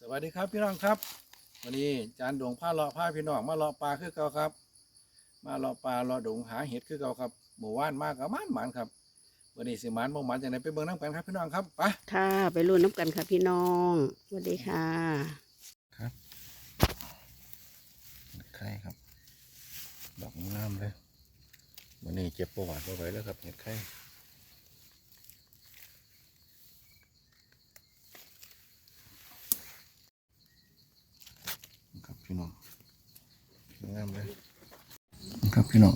สวัสดีครับพี่น้องครับ วันนี้จานดวงผ้าเลาะผ้าพี่น้องมาเลาะปลาคือเก่าครับ มาเลาะปลาเลาะดงหาเห็ดคือเก่าครับหมู่ว่านมากกับมันหมันครับวันนี้สิหมันบ่หมันจากไหนไปเบิ่งน้ำกันครับพี่น้องครับไปค่ะไปรุ่นน้ำกันค่ะพี่น้องสวัสดีค่ะครับไข่ครับดอกงามเลยวันนี้เจ็บประวัติเอาไว้แล้วครับเห็ดไข่ครับ พี่น้องงามเลยครับพี่น้อง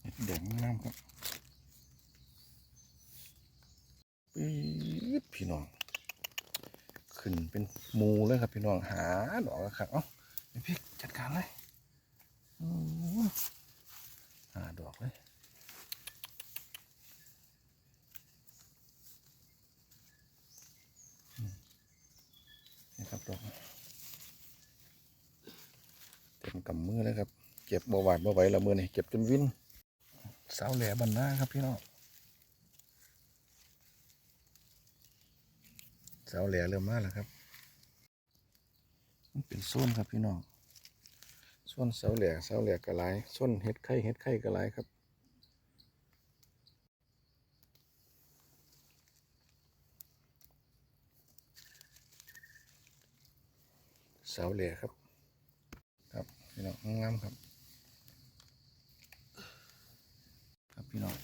เห็ดแดงงามครับปี๊บพี่น้อง ขึ้นเป็นมูเลยครับพี่น้องหาดอกแล้วครับเอ้าพี่จัดการเลยโอ้ยหาดอกเลยอืมนี่ครับดอกเต็มกำมือเลยครับ เก็บบ่หวาดบ่ไหวละมือนี่เก็บจนวินสาวแหล่บันหน้าครับพี่น้องเสาแหล่เริ่มมาแล้วครับมันเป็นส้นครับพี่น้องส้นเสาแหล่เสาแหล่กระไรส้นเห็ดไข่เห็ดไข่กระไรครับเสาแหล่ครับ ครับพี่น้องงามครับ ครับ พี่น้อง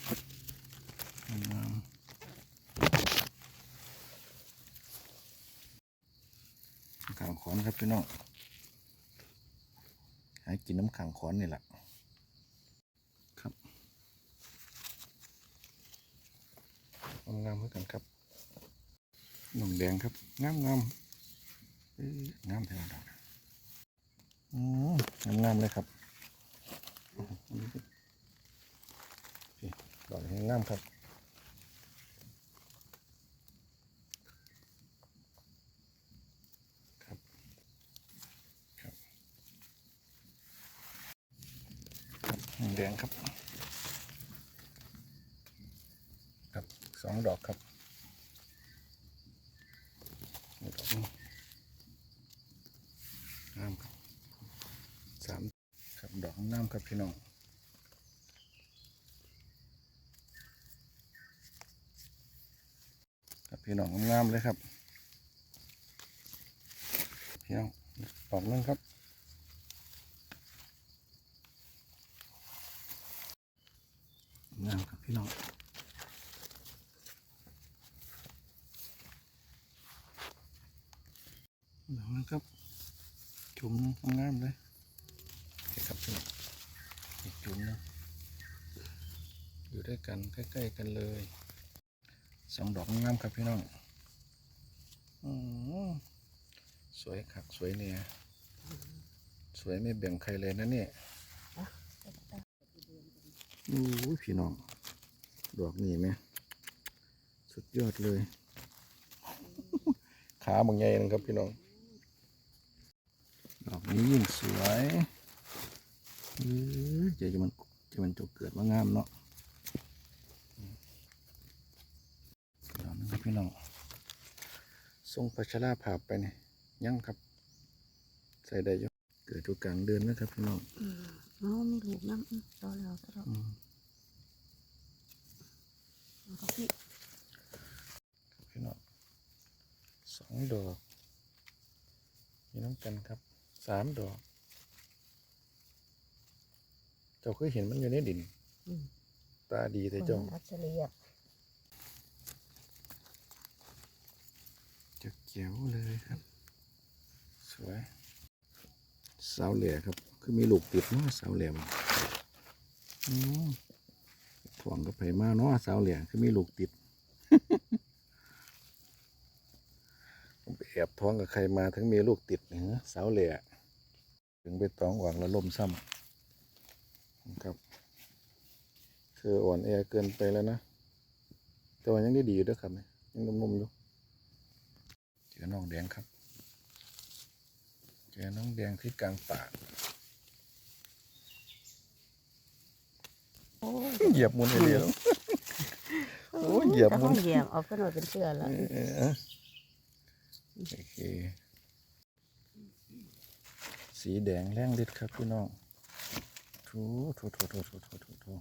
งามขังขอนครับพี่น้องหากินน้ำขังขอนนี่แหละครับงามๆเหมือนกันครับหนุ่มแดงครับงามงามๆเอ้ยงามแท้ดอกอืมงามงามๆเลยครับอื้อหือนี่ดอกนี้ งามครับแดงครับ ครับสองดอกครับนี่ดอกนี้งามครับสามครับดอกงามครับพี่น้องครับ พี่น้องงามๆเลยครับพี่น้องดอกนึงครับงามครับพี่น้องดอกนึงครับจุ่มงามเลยโอเคครับพี่น้องจุ่มนึงอยู่ด้วยกันใกล้ๆกันเลย สองดอกงามครับพี่น้องอสวยคักสวยเนี่ยสวยไม่แบ่งใครเลยนะเนี่ยโอ้พี่น้อง ดอกนี่ไหม สุดยอดเลย ขาบางใหญ่นะครับพี่น้อง ดอกนี้ยิ่งสวยเออจะจะมันจะมันจะเกิดมางามเนาะดอกนึงครับ พี่น้องทรงพัชราภาพไปเนี่ยยังครับ ใส่ได้อยังเกิดอยู่กลางเดือนนะครับพี่น้องอืมอ๋อมีลูกน้ำอืมต่อแล้วต่อแล้วอืมเอาครับพี่พี่น้องสองดอกมีน้ำกันครับสามดอกเจ้าเคยเห็นมันอยู่ในดินอืมตาดีแต่เจ้าอัจฉริยะ จะเขียวเลยครับ สวยสาวเหล่ครับ คือมีลูกติดเนาะสาวเหล่มันอืมถ่วงกับไผมาเนาะสาวเหล่คือมีลูกติดผมไปแอบท้องกับใครมาทั้งมีลูกติดเหนือสาวเหล่ถึงไปตองหวังแล้วล่มซ้ำนะครับคืออ่อนแอเกินไปแล้วนะแต่ว่ายังได้ดีอยู่เด้วยครับเนี่ยยังนุ่มๆอยู่เจ อน้องแดงครับ เจอน้องแดงที่กลางป่าเหยียบมุนไอเดียแล้วโอ้ยเหยียบแต่มัห้อนงเหยียบเอาขึ้นมาเป็นเสื้อแล้วเออเออโอเค สีแดงแรงฤทธิ์ครับพี่น้องถูถูถูถูถูถูถูถู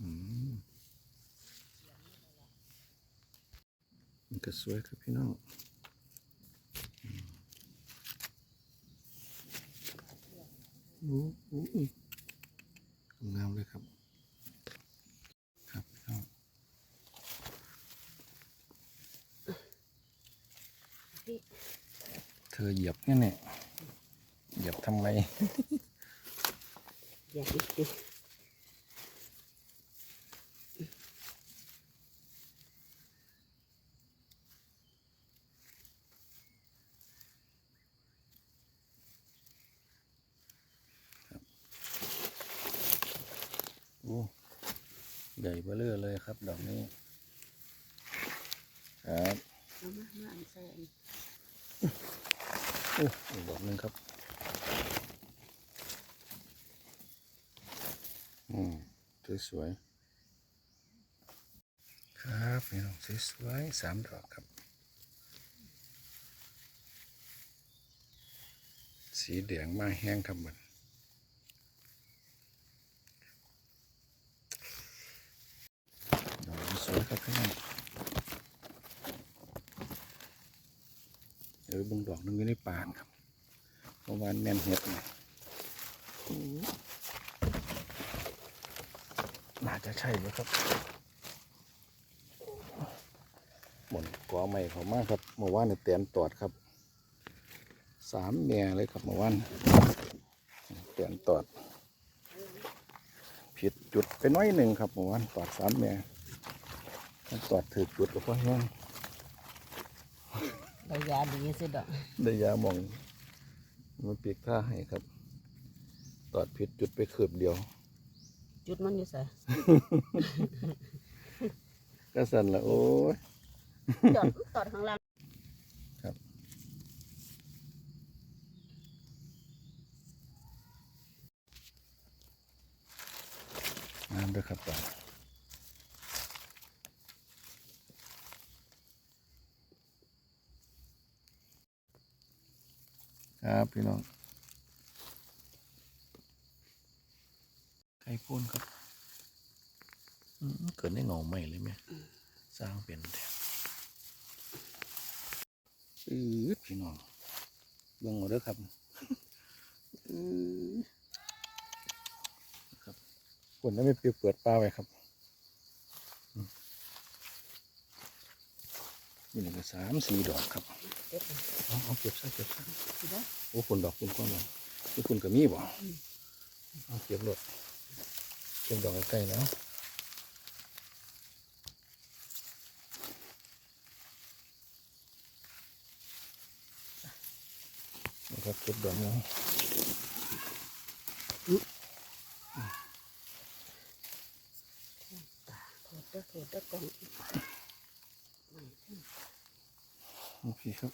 อืม มันก็สวยครับพี่น้องอืมโอ้โหงามเลยครับ ครับพี่น้องเธอเหยียบเนี่ยเนี่ยเหยียบทำไม เหยียบอีกที โอ้ใหญ่เบ้อเร่อเลยครับ ดอกนี้ ครับ เอามามาอันใส่อัน โอ้อีกดอกหนึงครับ อืม สวยๆ ครับนี่น้องสวยๆสามดอกครับ สีแดงมาแห้งครับมันดอกนี้สวยครับพี่น้องเดี๋ยวเบงดอกหนึงอยู่ในป่านครับเมื่อวานแม่นเห็ดเนี่ยโอ้น่า จะใช่แล้วครับหมนกอใหม่เขามากครับเมื่อวานในเตียนตอดครับสามแม่เลยครับเมื่อวานเตียนตอด ผิดจุดไปน้อยหนึ่งครับเมื่อวานตอดสามแม่ตอดถือจุดกับพ่อแห้งใบยาดีสิดอกได้ยาหมองมันปีกท่าให้ครับ ตอดผิดจุดไปคืบเดียว จุดมันอยู่ใส่ก็สั่นละโอ้ยจอดตอดข้างล่างน้ำด้วยครับตาครับพี่น้อง ไข่พ่นครับอืมเกิดได้เงาใหม่เลยไหมสร้างเป็นแถบอืดพี่น้องเบิ่งหมดเด้อครับอือครับคนนั้นไม่เปียกเปิดปลาไว้ครับอืมนี่หนึ่งก็สามสี่ดอกครับเด็ดเอาเอาเก็บซะเก็บซะสิเด้อโอ้คนดอกคุณก้อนเลยนี่คุณกับมีบ่เอาเก็บรถเก็บดอกใกล้ๆแล้วนะครับเก็บดอกนี้โถดเด้อโถดเด้อกล่องโอเคครับ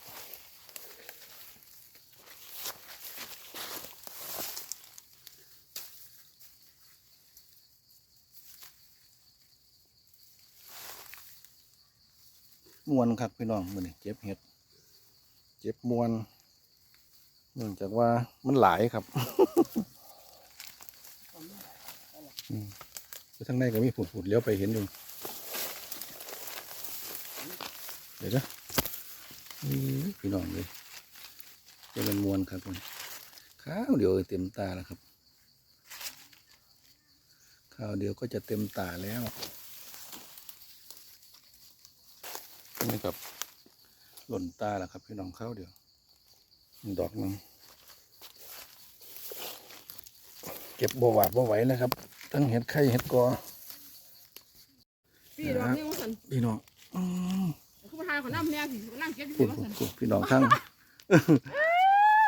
มวนครับพี่น้องมือนี่เจ็บเห็ดเจ็บมวนเนื่องจากว่ามันหลายครับอืมไปทางในก็มีผุดๆเลี้ยวไปเห็นอยู่เดี๋ยวนะพี่น้องเลยจะเป็นมวนครับข้าวเดียวเต็มตาแล้วครับข้าวเดียวก็จะเต็มตาแล้ว นี่กับหล่นตาแล้วครับ พี่น้องข้าวเดียวดอกหนึงเก็บบัวหวาดบัวไหวเลยครับ ทั้งเห็ดไข่เห็ดกอพี่ดอกนี่ว่าสันพี่น้องอืมเขาไปทายขอน้ำเนี่ยพี่นั่งเก็บพูพี่ดว่าสันพูดพี่น้องทั้ง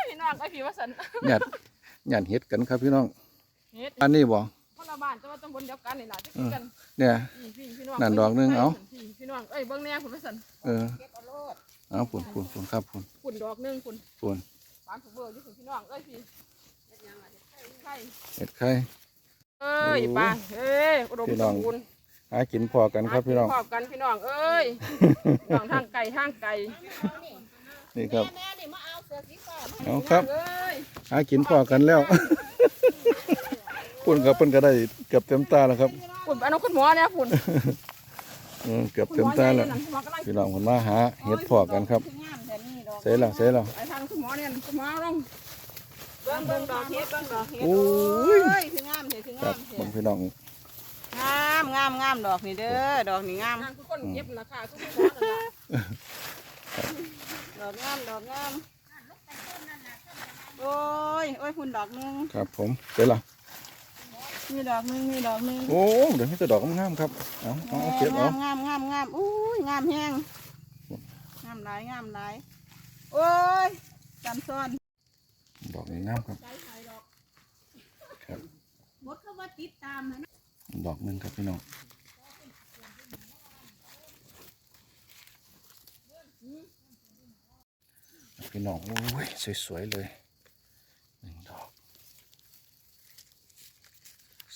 พี่น้องไอ้พี่ว่าสันหยาดหยาดเห็ดกันครับพี่น้องเฮ็ดอันนี้บ่ คนละบ้านแต่ว่าต้องบนเดียวกันนี่ล่ะจะกินกันเนี่ย พี่พี่พี่น้องนั่นดอกหนึ่งเอา พี่พี่น้องเอ้ยเบิ่งแน่คุณว่าสันเออเก็บเอาโลดเอาปุ่นปุ่นปุ่นครับปุ่นคุณดอกหนึงคุณปุ่นปานถูกเบอร์อยู่คุณพี่น้องเอ้ยพี่เฮ็ดหยังล่ะเฮ็ดไข่ใช่เห็ดไข่ เอ้ยโอ้ป้าเอ้ยอุดมพี่สน้อง มบูรณ์หากินพอกันครับพี่น้อง หากิพอกันพี่น้องเอ้ยทางทางไก่ทางไก่นี่ครับ แม่นี่มาเอาเสือสีฟ้ามาเอาครับ เอ้ยหากินพอกันแล้ว ปุ่นกับเพิ่นก็ได้เกือบเต็มตาแล้วครับฝุ่นอันนั้นคุณหมอเนี่ยฝุ่นเออเกือบคุณเต็หมมอตาใหญ่แล้วนั่นคุณหมอกำลังพี่น้องคนมาหาเห็ดพอกันครับคืองามแต่นี่ดอกเสร็จแล้วเสร็จแล้วไอ้ทางคุณหมอเนี่ยคุณหมอลงเบิ่งเบิ่งดอกเฮ็ดเบิ่งดอกเฮ็ดโอ้ยยคืองามเถอะคืองาครับมเถผมอะพี่น้องงามงามงามดอกนี่เด้อดอกนี่งามทางคุณคนเย็บราคาทุกคุณหมอนั่นล่ะดอกงามดอกงามโอ้ยโอ้ยคุณดอกหนึงครับผมเสร็จแล้ว มีดอกหนึงมีดอกหนึงโอ้เดี๋ยวนี้จะดอกงามๆครับเอาเอาเอาเก็บเอางามงามงามงามอุ้ยงามแห้งงามหลายงามหลายโอ้ยกันซ้อนดอกนี้งามครับครับบดเขาว่าติดตามนะ ดอกหนึงครับพี่น้องพี่น้องโอ้ยสวยๆเลยหนึ่งดอก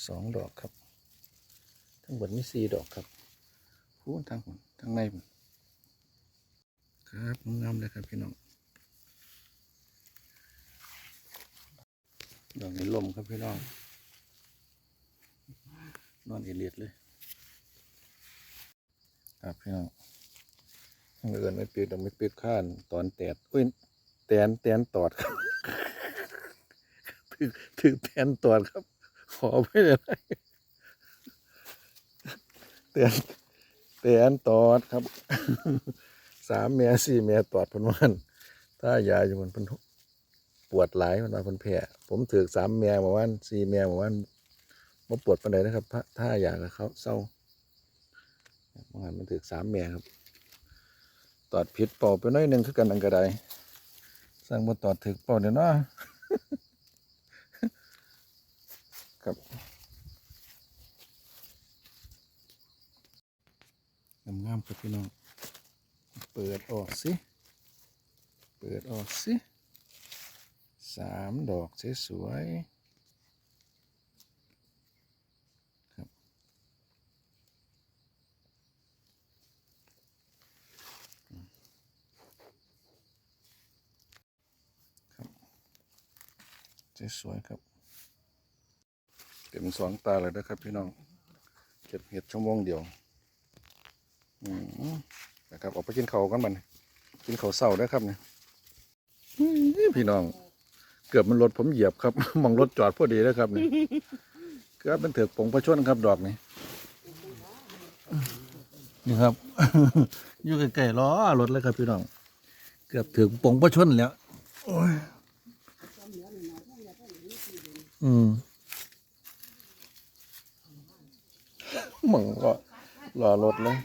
สองดอกครับ ทั้งหมดมีสี่ดอกครับพูนทางหุ่นทางในพุ่นครับงามเลยครับพี่น้องดอกในลมครับพี่น้อง นอนเอเลียดเลย ครับพี่น้องเอินไม่ปิดดอกไม่ปิดข้านตอนแตดอุ้ยแตนแตนตอดครับถือถือแตนตอดครับ ขอไม่ได้ไรแตนแตนตอดครับสามเมียสี่เมียตอดเพันวันถ้ายายอยู่บนเพันปวดหลายมันมาเพันแผลผมถือสามเมียเมาวันสี่เมียเมาวันมาปวดปันไดนะครับถ้าถ้าอยากเขาเศร้าบางอันมันถึกสามแม่ครับ ตอดผิดเป่าไปหน้อยหนึ่งคือกันอันกระไดสร้างมาตอดถึกเป่าเดี๋ยวเนาะ ครับงามๆครับพี่น้อง เปิดออกสิ เปิดออกสิสามดอกสวยๆสวยๆครับ เต็มสองตาเลยนะครับพี่น้องเก็บเห็ดชั่วโมงเดียวอืมนะครับออกไปกินข้าวกันมันกินข้าวเศร้าได้ครับเนี่ยพี่น้อง เกือบมันรถผมเหยียบครับมองรถจอดพอดีนะครับเนี่ยเกือบเป็นเถือกปงประชนครับ ดอกนี้นี่ครับอยู่ใกล้ๆล้อรถเลยครับพี่น้อง เกือบถึงปงประชนแล้วอืมงก็ รอรถเลย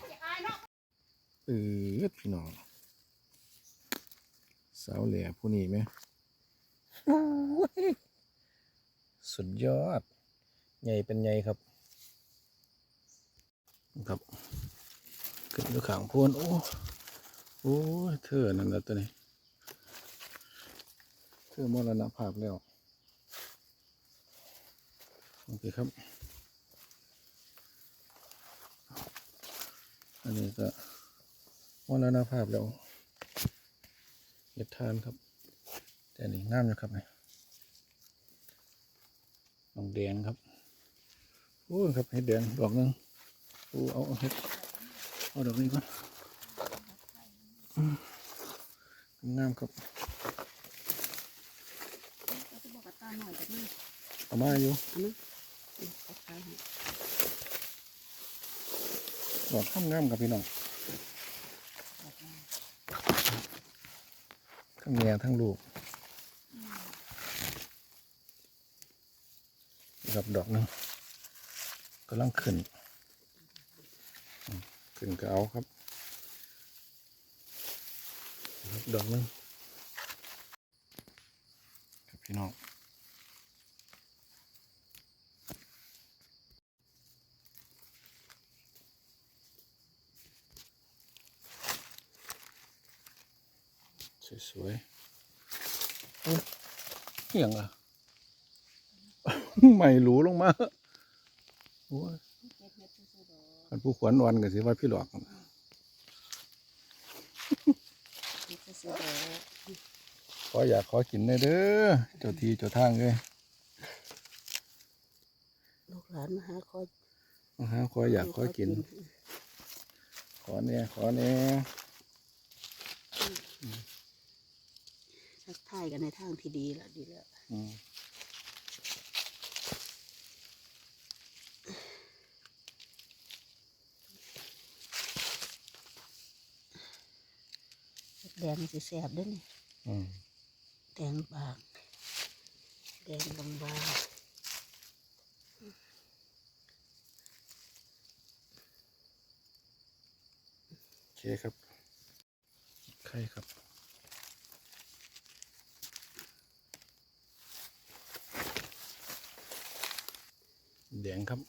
เออพี่น้องสาวเหล่ผู้นี้ไหมโอ้ยสุดยอด ใหญ่เป็นใหญ่ครับ ครับขึ้นดูขางพูนโอ้โอ้ยเธอนั่นแหละตัวนี้เธอมรณภาพแล้ว โอเคครับ อันนี้ก็มรณภาพแล้วเห็ดทานครับ แต่นี่งามอยู่ครับนี่ดอกแดงครับโอ้ยครับเห็ดแดงดอกหนึงโอ้เอาเอาเห็ดเอาดอกนี้ก่อนอืมงามครับบอกกับตาหน่อยแบบนี้เอามาอยู่เอาขายให้ ดอกข้ามงามครับพี่น้องทั้งเมียทั้งลูกนี่ครับดอกหนึงกำลังขึ้น ขึ้นก็เอาครับ ดอกหนึงครับพี่น้อง สวยๆโอ้เหียงอะไม่รู้ลงมาโอ้ยคันผู้ขวัญอ่อนก็สิว่าพี่หลอกนี่ก็สิได้ขออยากขอกินได้เด้อเจ้าทีเจ้าทางเลยลูกหลานมาหาคอยมาหาขออยากขอกิน ขอเนี่ยขอเนี่ย ทักทายกันในทางที่ดีแล้วดีแล้วอืมแดงสิแสบเด้วยนี่อืมแดงบาง แดงบางบางโอเคครับ ไข่ครับ แดงครับ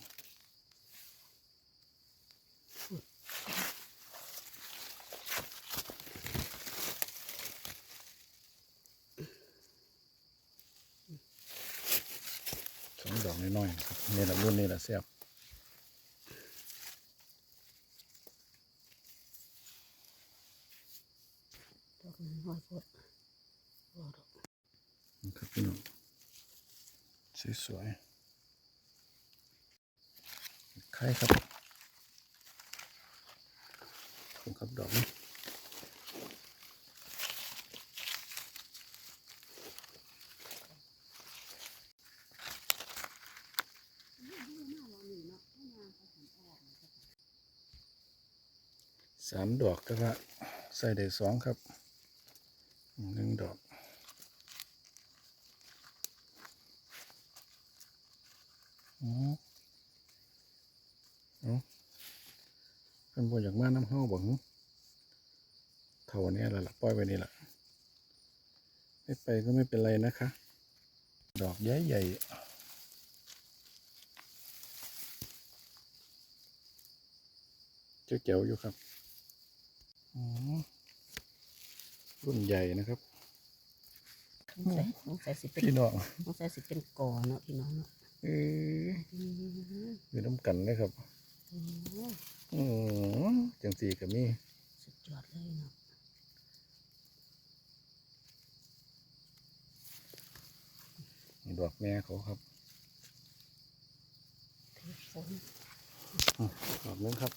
สองดอกน้อยๆนะครับนี่แหละรุ่นนี้แหละแซ่บ ดอกนั้นห้อยพดบ่ดอก นะครับพี่น้องสวยๆ ไข่ครับขอบคุณครับดอกนี้สามดอกแล้วก็ใส่ได้สองครับหนึ่งดอก อ๋อเอา เพิ่นบ่อยากมาน้ำเฮาบ่หึเท่านี้และล่ะปล่อยไว้นี่ล่ะไม่ไปก็ไม่เป็นไรนะคะ ดอกใหญ่ใหญ่เจ้าเจ๋วอยู่ครับอ๋อรุ่นใหญ่นะครับสงสัยสงสัยสิเป็นพี่น้องสงสัยสิเป็นกอเนาะพี่น้องเนาะเอออืมอยู่น้ำกันเลยครับ โอ้อือจังสีก็มีสุดยอดเลยเนาะดอกแม่เขาครับเทฝนดอกนึงครับ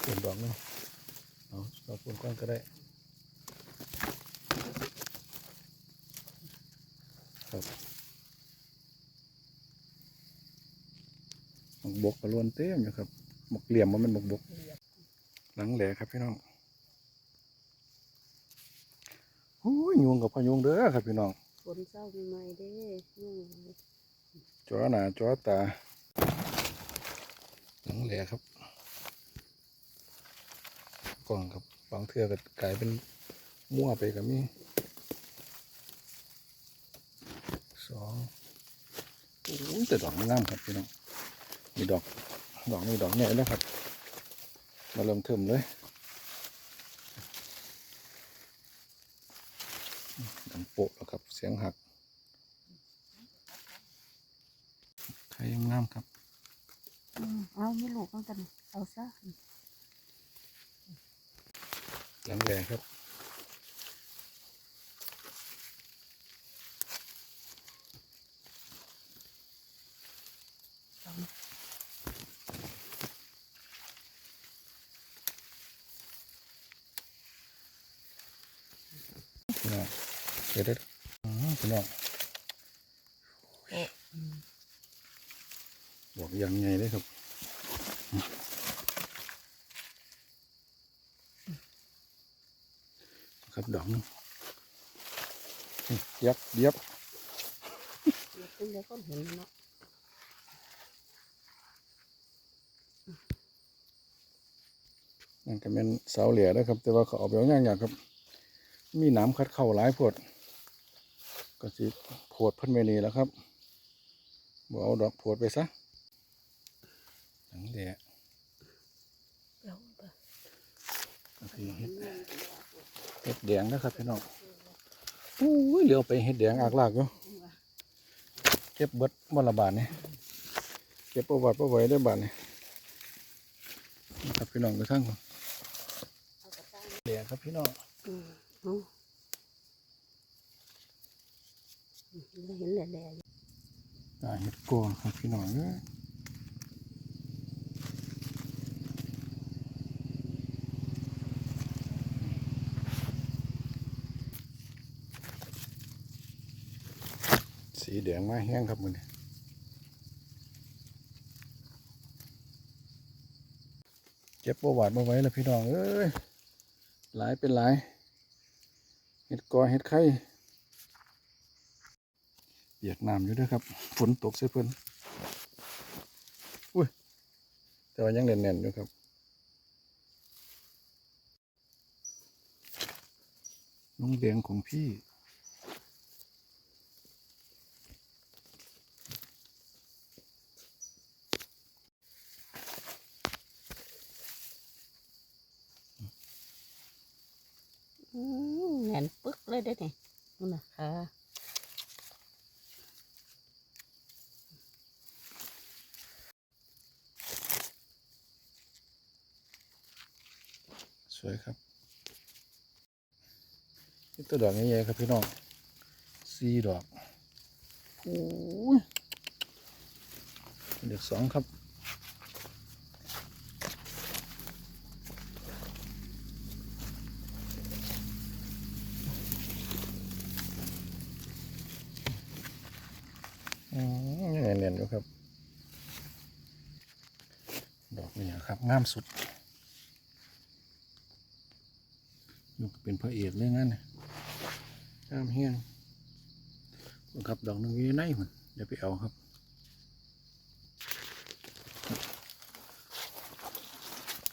เปลี่ยนดอกนึงเอาดอกปูนก้อนก็ได้ครับหม กบกกระลวนเต็มอยู่ครับหมกเหลี่ยมมันเป็นหมกบก หลังแหลครับพี่น้องโอ้ยยุงกับพยุงเด้อครับพี่น้องฝนเศร้าใหม่ๆเด้อืมจอหนาจอตา หลังแหลครับกล่องครับบางเทือก็กลายเป็นมั่วไปกับมีสองโอ้ยแต่ดอกงามครับพี่น้อง มีดอก ดอกนี้ดอกใหญ่แล้วครับ มาเริ่มเทิมเลยดังโปะแล้วครับ เสียงหักไข่งามครับอืมเอาไม่ลูกเอากันเอาซะหลังแหลครับ สอง พี่น้องเดี๋ยวเดี๋ยวอื้อพี่น้องโอ้อืมบอกอยังไงเลยครับครับดอกนึงยับยับเดี๋ยวขึ้นแล้วก็เห็นเนาะนั่นก็เป็นเสาเหลี่ยนะครับ แต่ว่าเขาเอาไปเอาย่างๆครับ มีหน้ำคัดเข้าหลายโพด ก็สิโพดเพันเมนีแล้วครับบ่เอาดอกโพดไปซะหลังแดดเดี๋ยก็คือเฮ็ดเฮ็ดแดงนะครับพี่น้องอู้ยเหลียวไปเฮ็ดแดงอากลากอยู่เก็บเบิดมละบาทนี่เก็บประวัติประไว้ได้บาทนี่นี่ครับพี่น้องไปทั้งเหลียครับพี่น้อง อืม เห็นแหล่ๆอยู่อ่าเห็ดกอครับพี่น้องเอ้ยสีแดงมาแห้งครับมือนี้เก็บประวัติมาไว้แล้วพี่น้องเอ้ยหลายเป็นหลายเห็ดกอเห็ดไข่ เปียกน้ำอยู่ด้วยครับ ฝนตกใส่เพิ่นอุ้ย แต่ว่ายังแน่นๆอยู่ครับน้องแดงของพี่ แน่นปึ๊กเลยเด้เนู่นน่ะค่ะ สวยครับนี่ตัว ดอกใหญ่ๆครับพี่น้องสี่ดอกโอ้ยเด็กสองครับอืมยังเนียนๆอยู่ครับ ดอกนี้ครับงามสุดยกเป็นพระเอกเลยงั้นนะามแห้งครับดอกนึงอยู่ในมันเดี๋ยวไปเอาครับ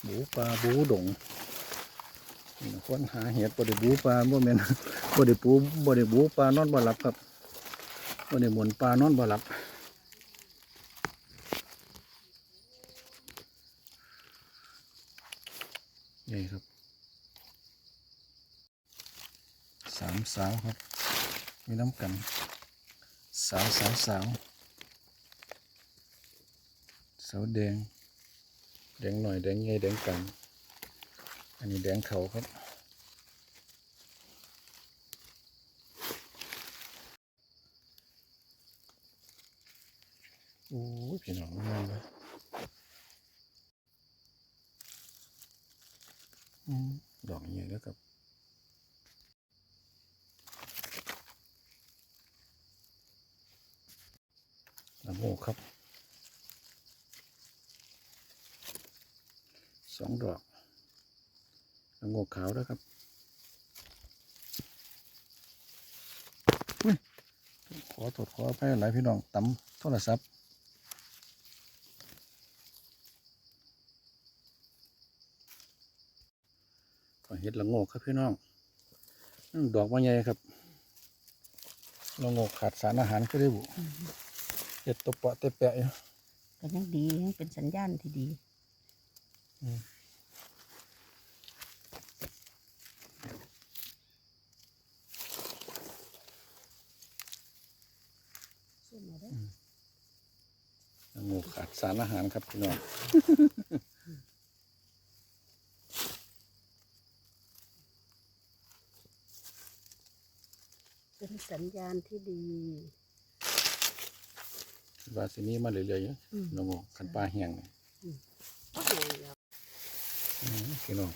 บูปลาบูดงค้นหาเห็ดบ่ได้บูปลาบ่เมนบ่ได้ปูบ่ได้บูปลานอนบ่หลับครับบ่ได้หมุนปลานอนบ่หลับนี่ครับ สามสาวครับ มีน้ำกัน สาวสาวสาวสาวแดง แดงหน่อยแดงใหญ่แดงกัน อันนี้แดงเขาครับ โอ้ยพี่น้องงามเลยอืมดอกใหญ่แล้วครับ ละโงกครับ สองดอกละโงกขาวด้วยครับอุ๊ยขอโทษขอไป หลายพี่น้องตำโทรศัพท์ก็เห็ดละโงกครับพี่น้องอืมดอกว่าใหญ่ครับละโงกขาดสารอาหารก็ได้บุเห็ดตัวเปาะเตะแปะอยู่ก็ยังดียังเป็นสัญญาณที่ดี อืม ขึ้นมาได้อ งูขาดสารอาหารครับพี่น้องเป็นสัญญาณที่ดีวาสินี้มาเรื่อยๆอยู่อืมน้องงูขันปลาแห้งนี่โอ้โหเดี๋ยวอืมพี่น้อง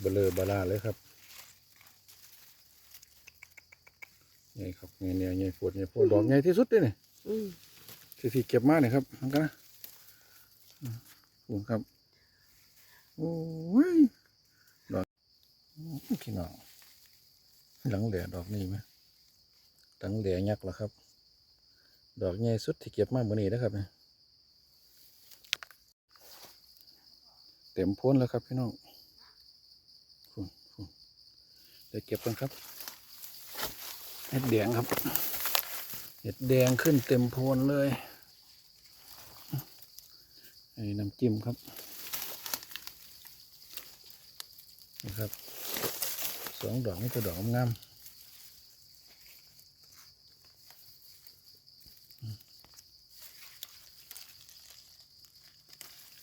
เบลอบลาเลยครับนี่ครับเงี้ยเนี่ยเงี้ยปวดเงี้ยปวดดอกใหญ่ที่สุดเลยนี่อืม ที่ที่เก็บมาเนี่ยครับมันกันนะอืมขอบคุณครับ โอ้ยดอกอืมพี่น้องหลังแหล่ดอกนี้ไหมหลังแหล่ยักษ์เหรอครับ ดอกใหญ่สุดที่เก็บมาเมื่อนี้นะครับเนี่ยเต็มพ้นแล้วครับพี่น้องเดี๋ยวเก็บกันครับ เห็ดแดงครับ เห็ดแดงขึ้นเต็มโพนเลย อ้น้ำจิ้มครับนี่ครับสองดอกนี่ตัวดอกงาม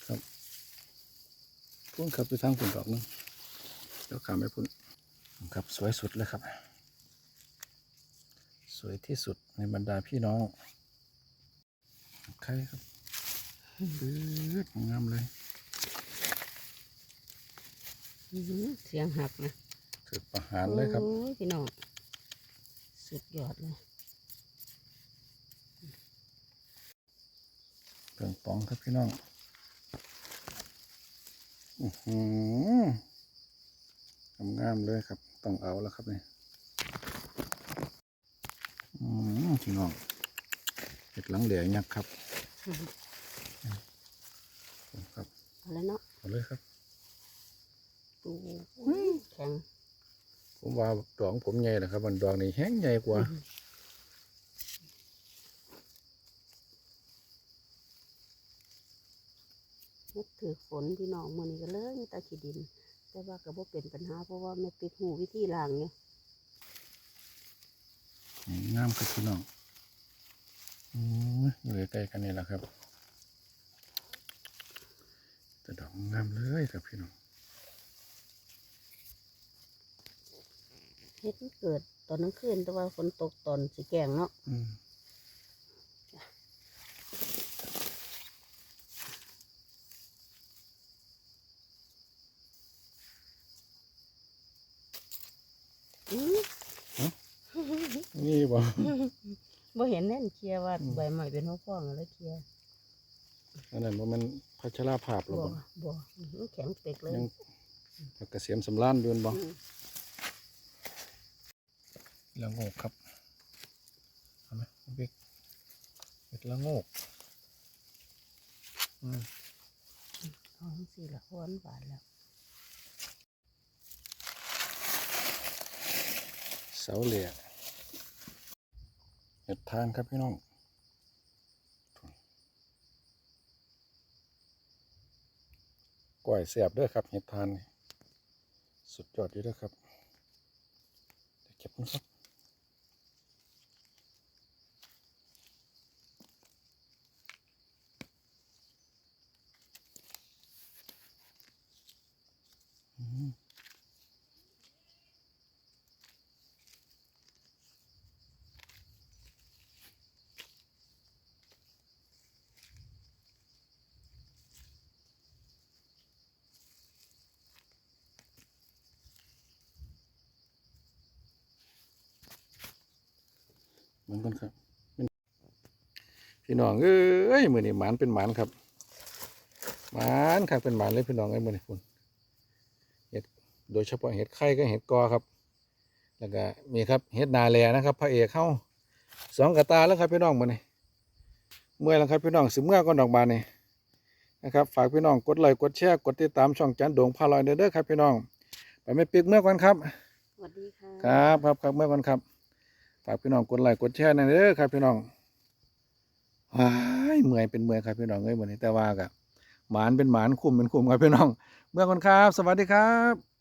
ครับพุ่นครับไปทางพุ่นดอกหนึงเดี๋ยวขามไปพุ่นครับสวยสุดเลยครับ สวยที่สุดในบรรดาพี่น้องใครครับ งามเลยอื้อหือเสียงหักนะถือประหารเลยครับโอ้ยพี่น้องสุดยอดเลยเปิงปองครับพี่น้องอือหืองามๆเลยครับ ต้องเอาแล้วครับนี่อืมพี่น้องเห็ดหลังเหลียยักษ์ครับครับ เอาแล้วเนาะเอาเลยครับ ดูแข็งผมว่าดอกของผมใหญ่นะครับ มันดอกนี้แห้งใหญ่กว่านึกถือฝนพี่น้องมือนี้ก็เลยมีแตาขี้ดิน แต่ว่าก็บ่เป็นปัญหาเพราะว่าแม่ปิดหูวิธีล้างเนี่ยงามครับพี่น้องอืมอยู่ใกล้ๆกันนี่แหละครับ แต่ดอกงามเลยครับพี่น้องเฮ็ดมันเกิดตอนกลางคืนแต่ว่าฝนตกตอนสิแกงเนาะอืมอื้อนี่บ่บ่เห็นแน่นเคลียร์ว่าใบใหม่เป็นหัวฟ้องแล้วเคลียร์ อันนั้นว่ามันพัชราภาพหรอบ่บ่บ่อื้อหือแข็งเต็กเลยยังผักเกษมสำล้านเดือนบ่อืมละโงกครับเอาไหมบิ๊กเห็ดละโงกอืมเอาจังซี่ละหวานหวานแล้วเสาเหลี่ยเห็ดทานครับพี่น้อง ก้อยแสบเด้อครับเห็ดทาน สุดยอดอยู่เด้อครับเดี๋ยวเก็บมันครับอืม มือนกันครับเป็นพี่น้องเอ้ยมือนี่หมานเป็นหมานครับหมานครับเป็นหมานเลยพี่น้องเอ้ยมือนี่คุณเห็ดโดยเฉพาะเห็ดไข่ก็เห็ดกอครับ แล้วก็มีครับเห็ดนาแลนะครับพระเอกเข้าสองกระตาแล้วครับพี่น้องมือนี่เมื่อยแล้วครับพี่น้องสิเมื่อก่อนดอกบานนี่นะครับฝากพี่น้องกดไลค์กดแชร์กดติดตามช่องจันโด่งพาลอยเด้อครับพี่น้อง ไปไม่ปีกเมื่อก่อนครับสวัสดีค่ะครับครับครับเมื่อก่อนครับ ฝากพี่น้องกดไลค์กดแชร์หนะเด้อครับพี่น้องว้ายเมื่อยเป็นเมื่อยครับพี่น้องเอ้ยวันนี้แต่ว่ากะหมานเป็นหมานคุ้มเป็นคุ้มครับพี่น้อง เมื่อก่อนครับ สวัสดีครับ